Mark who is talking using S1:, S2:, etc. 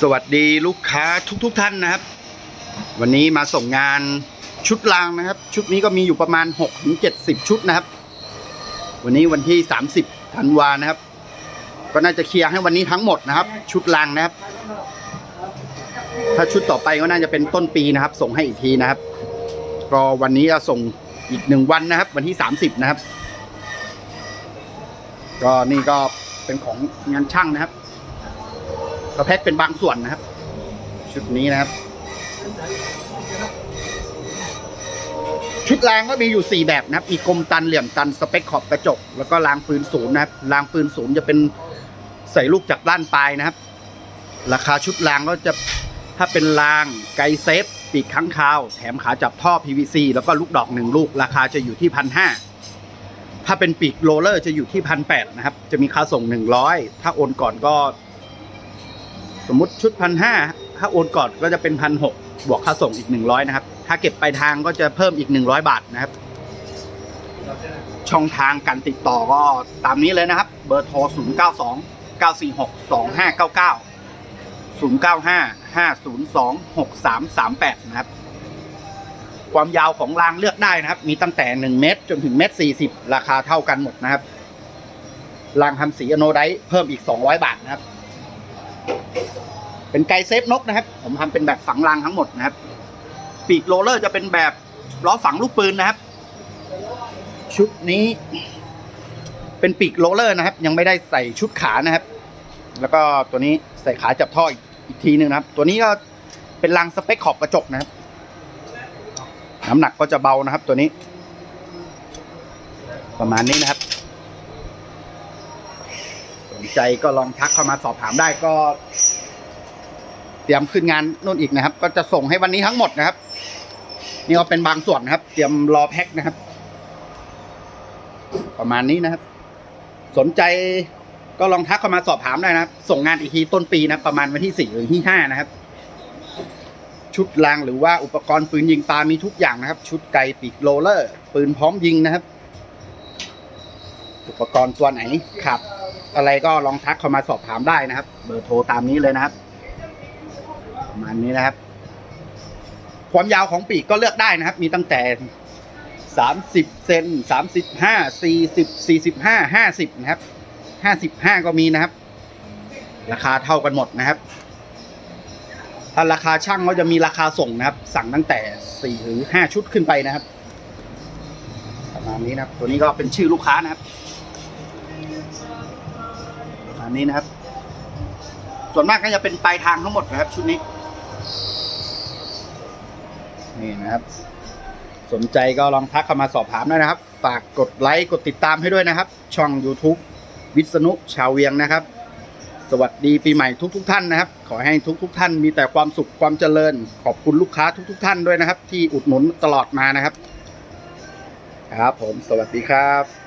S1: สวัสดีลูกค้าทุกๆทท่านนะครับ วันนี้มาส่งงานชุดรางนะครับ ชุดนี้ก็มีอยู่ประมาณ6ถึง70ชุดนะครับ วันนี้วันที่ 30ธันวานะครับ ก็น่าจะเคลียร์ให้วันนี้ทั้งหมดนะครับ ชุดรางนะครับ ถ้าชุดต่อไปก็น่าจะเป็นต้นปีนะครับ ส่งให้อีกทีนะครับก็วันนี้จะส่งอีกหนึ่งวันนะครับ วันที่ 30 นะครับ ก็นี่ก็เป็นของงานช่างนะครับ ก็แพ็คเป็นบางส่วนนะครับ ชุดนี้นะครับ ชุดรางก็มีอยู่ 4 แบบนะครับ มีกลมตันเหลี่ยมตันสเปคขอบกระจก แล้วก็รางปืนศูนย์นะครับรางปืนศูนย์จะเป็นใส่ลูกจากด้านปลายนะครับ ราคาชุดรางก็จะถ้าเป็นรางไกเซฟปีกค้างคาว แถมขาจับท่อ PVC แล้วก็ลูกดอกหนึ่งลูก ราคาจะอยู่ที่พันห้าถ้าเป็นปีกโรลเลอร์จะอยู่ที่พันแปดนะครับ จะมีค่าส่งหนึ่งร้อยถ้าโอนก่อนก็ สมมติชุดพันห้าถ้าโอนก่อนก็จะเป็นพันหกบวกค่าส่งอีกหนึ่งร้อยนะครับ ถ้าเก็บปลายทางก็จะเพิ่มอีกหนึ่งร้อยบาทนะครับ ช่องทางการติดต่อก็ตามนี้เลยนะครับ เบอร์โทร0 9 2 9 4 6 2 5 9 9 0 9 5 5 0 2 6 3 3 8นะครับ ความยาวของรางเลือกได้นะครับ มีตั้งแต่1เมตรจนถึงเมตร40ราคาเท่ากันหมดนะครับรางทำสีอโนไดเพิ่มอีก200บาทนะครับ เป็นไกเซฟนกนะครับ ผมทำเป็นแบบฝังรางทั้งหมดนะครับ ปีกโรเลอร์จะเป็นแบบล้อฝังลูกปืนนะครับ ชุดนี้ เป็นปีกโรเลอร์นะครับ ยังไม่ได้ใส่ชุดขานะครับ แล้วก็ตัวนี้ใส่ขาจับท่ออีกอีกทีหนึ่งนะครับ ตัวนี้ก็เป็นรางสเปคขอบกระจกนะครับ น้ำหนักก็จะเบานะครับ ตัวนี้ ประมาณนี้นะครับ ใจก็ลองทักเข้ามาสอบถามได้ก็ เตรียมขึ้นงานนู่นอีกนะครับ ก็จะส่งให้วันนี้ทั้งหมดนะครับ นี่ก็เป็นบางส่วนนะครับ เตรียมรอแพ็คนะครับ ประมาณนี้นะครับ สนใจก็ลองทักเข้ามาสอบถามได้นะครับ ส่งงานอีกทีต้นปีนะประมาณวันที่สี่หรือที่ห้านะครับ ชุดรางหรือว่าอุปกรณ์ปืนยิงปลามีทุกอย่างนะครับ ชุดไกปีกโรเลอร์ ปืนพร้อมยิงนะครับ อุปกรณ์ตัวไหนขับ อะไรก็ลองทักเข้ามาสอบถามได้นะครับ เบอร์โทรตามนี้เลยนะครับประมาณนี้นะครับ ความยาวของปีกก็เลือกได้นะครับ มีตั้งแต่สามสิบเซนสามสิบห้าสี่สิบสี่สิบห้าห้าสิบนะครับห้าสิบห้าก็มีนะครับ ราคาเท่ากันหมดนะครับ ถ้าราคาช่างก็จะมีราคาส่งนะครับ สั่งตั้งแต่สี่หรือห้าชุดขึ้นไปนะครับประมาณนี้นะครับ ตัวนี้ก็เป็นชื่อลูกค้านะครับ ประมาณนี้นะครับ ส่วนมากก็จะเป็นปลายทางทั้งหมดนะครับ ชุดนี้ นี่นะครับ สนใจก็ลองทักเข้ามาสอบถามได้นะครับ ฝากกดไลค์กดติดตามให้ด้วยนะครับ ช่อง YouTube วิษณุชาวเวียงนะครับ สวัสดีปีใหม่ทุกๆทท่านนะครับ ขอให้ทุกๆทท่านมีแต่ความสุขความเจริญ ขอบคุณลูกค้าทุกๆทท่านด้วยนะครับ ที่อุดหนุนตลอดมานะครับ ครับผมสวัสดีครับ